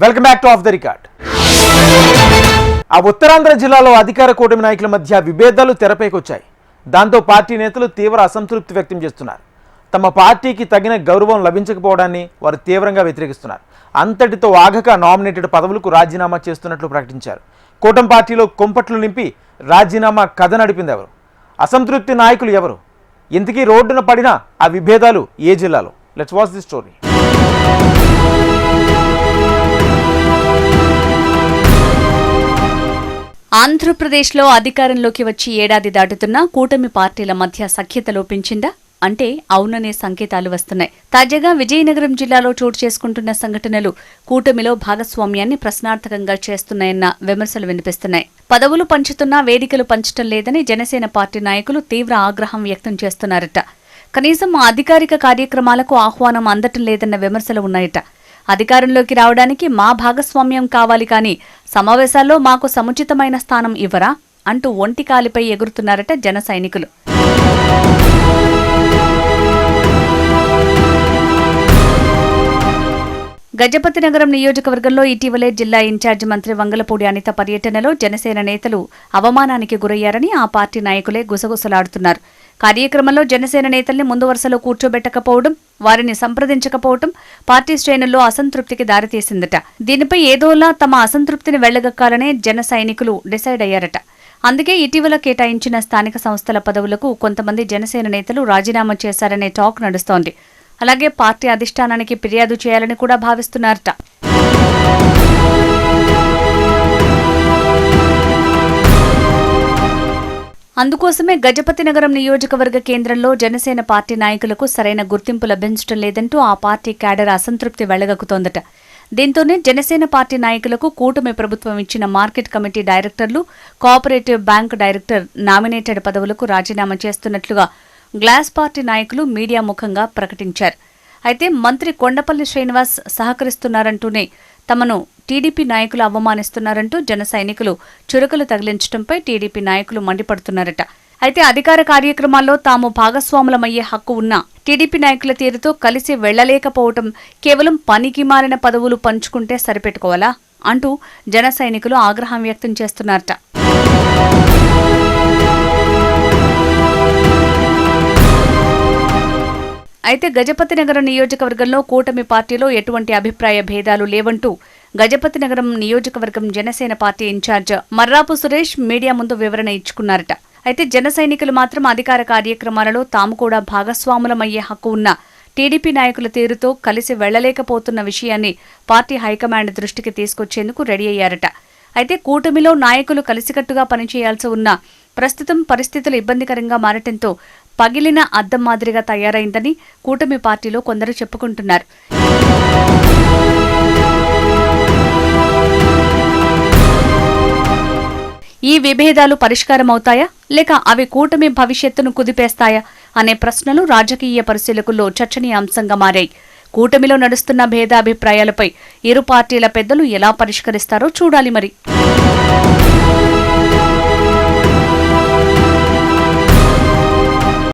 Welcome back to off the record ఆ ఉత్తరాంధ్ర జిల్లాలో అధికార కూటమి నాయకుల మధ్య విభేదాలు తెరపైకొచ్చాయి. దాంతో పార్టీ నేతలు తీవ్ర అసంతృప్తి వ్యక్తం చేస్తున్నారు. తమ పార్టీకి తగిన గౌరవం లభించకపోవడాన్ని వారు తీవ్రంగా వ్యతిరేకిస్తున్నారు. అంతటితో ఆగక నామినేటెడ్ పదవులకు రాజీనామా చేస్తున్నట్లు ప్రకటించారు. కూటమి పార్టీలో కొంపట్లు నింపి రాజీనామా కథ నడిపింది ఎవరు? అసంతృప్తి నాయకులు ఎవరు? ఇంతకీ రోడ్డున పడిన ఆ విభేదాలు ఏ జిల్లాలో? లెట్స్ వాచ్ ది స్టోరీ ఆంధ్రప్రదేశ్లో అధికారంలోకి వచ్చి ఏడాది దాటుతున్నా కూటమి పార్టీల మధ్య సఖ్యత లోపించిందా? అంటే అవుననే సంకేతాలు వస్తున్నాయి. తాజాగా విజయనగరం జిల్లాలో చోటు చేసుకుంటున్న సంఘటనలు కూటమిలో భాగస్వామ్యాన్ని ప్రశ్నార్థకంగా చేస్తున్నాయన్న విమర్శలు వినిపిస్తున్నాయి. పదవులు పంచుతున్నా వేదికలు పంచటం లేదని జనసేన పార్టీ నాయకులు తీవ్ర ఆగ్రహం వ్యక్తం చేస్తున్నారట. కనీసం అధికారిక కార్యక్రమాలకు ఆహ్వానం అందటం లేదన్న విమర్శలు ఉన్నాయట. అధికారంలోకి రావడానికి మా భాగస్వామ్యం కావాలి కానీ సమావేశాల్లో మాకు సముచితమైన స్థానం ఇవ్వరా అంటూ ఒంటి కాలిపై ఎగురుతున్నారట జన సైనికులు. గజపతి నగరం నియోజకవర్గంలో ఇటీవలే జిల్లా ఇన్ఛార్జి మంత్రి వంగలపూడి అనిత పర్యటనలో జనసేన నేతలు అవమానానికి గురయ్యారని ఆ పార్టీ నాయకులే గుసగుసలాడుతున్నారు. కార్యక్రమంలో జనసేన నేతల్ని ముందు వరుసలో కూర్చోబెట్టకపోవడం వారిని సంప్రదించకపోవడం పార్టీ శ్రేణుల్లో అసంతృప్తికి దారితీసిందట. దీనిపై ఏదోలా తమ అసంతృప్తిని వెళ్ళగక్కాలనే జన సైనికులు డిసైడ్ అయ్యారట. అందుకే ఇటీవల కేటాయించిన స్థానిక సంస్థల పదవులకు కొంతమంది జనసేన నేతలు రాజీనామా చేశారనే టాక్ నడుస్తోంది. అలాగే పార్టీ అధిష్టానానికి ఫిర్యాదు చేయాలని కూడా భావిస్తున్నారట. అందుకోసమే గజపతి నగరం నియోజకవర్గ కేంద్రంలో జనసేన పార్టీ నాయకులకు సరైన గుర్తింపు లభించడం లేదంటూ ఆ పార్టీ క్యాడర్ అసంతృప్తి వెళ్ళగక్కుతోందట దీంతోనే జనసేన పార్టీ నాయకులకు కూటమి ప్రభుత్వం ఇచ్చిన మార్కెట్ కమిటీ డైరెక్టర్లు కోఆపరేటివ్ బ్యాంక్ డైరెక్టర్ నామినేటెడ్ పదవులకు రాజీనామా చేస్తున్నట్లుగా గ్లాస్ పార్టీ నాయకులు మీడియా ముఖంగా ప్రకటించారు. అయితే మంత్రి కొండపల్లి శ్రీనివాస్ సహకరిస్తున్నారంటూనే తమను టీడీపీ నాయకులు అవమానిస్తున్నారంటూ జన సైనికులు చురకలు తగిలించడంపై టీడీపీ నాయకులు మండిపడుతున్నారట. అయితే అధికార కార్యక్రమాల్లో తాము భాగస్వాములమయ్యే హక్కు ఉన్నా టీడీపీ నాయకుల తీరుతో కలిసి వెళ్ళలేకపోవటం కేవలం పనికి మారిన పదవులు పంచుకుంటే సరిపెట్టుకోవాలా? అంటూ జన సైనికులు ఆగ్రహం వ్యక్తం చేస్తున్నారట. అయితే గజపతి నగరం నియోజకవర్గంలో కూటమి పార్టీలో ఎటువంటి అభిప్రాయ భేదాలు లేవంటూ గజపతి నగరం నియోజకవర్గం Janasena party incharge Marrapu Suresh media ముందు వివరణ ఇచ్చుకున్నారట. అయితే జన సైనికులు మాత్రం అధికార కార్యక్రమాలలో తాము కూడా భాగస్వాములమయ్యే హక్కు ఉన్న టీడీపీ నాయకుల తీరుతో కలిసి వెళ్ళలేకపోతున్న విషయాన్ని పార్టీ హైకమాండ్ దృష్టికి తీసుకొచ్చేందుకు రెడీ అయ్యారట. అయితే కూటమిలో నాయకులు కలిసికట్టుగా పనిచేయాల్సి ఉన్న ప్రస్తుతం పరిస్థితులు ఇబ్బందికరంగా మారటంతో పగిలిన అద్దం మాదిరిగా తయారైందని కూటమి పార్టీలో కొందరు చెప్పుకుంటున్నారు. ఈ విభేదాలు పరిష్కారమవుతాయా? లేక అవి కూటమి భవిష్యత్తును కుదిపేస్తాయా? అనే ప్రశ్నలు రాజకీయ పరిశీలకుల్లో చర్చనీయాంశంగా మారాయి. కూటమిలో నడుస్తున్న భేదాభిప్రాయాలపై ఇరు పార్టీల పెద్దలు ఎలా పరిష్కరిస్తారో చూడాలి మరి.